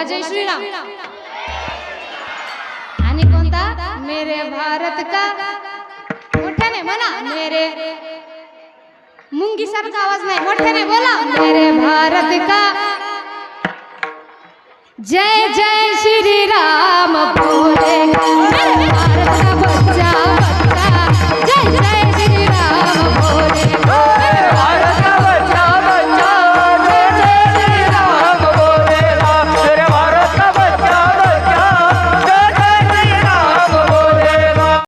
बोला जय श्रीराम. आणि कोणता? मेरे भारत का? मोठ्याने म्हणा. मेरे मुंगी सारखा आवाज नाही. मोठ्याने बोला. मेरे भारत का? जय जय श्री राम भोले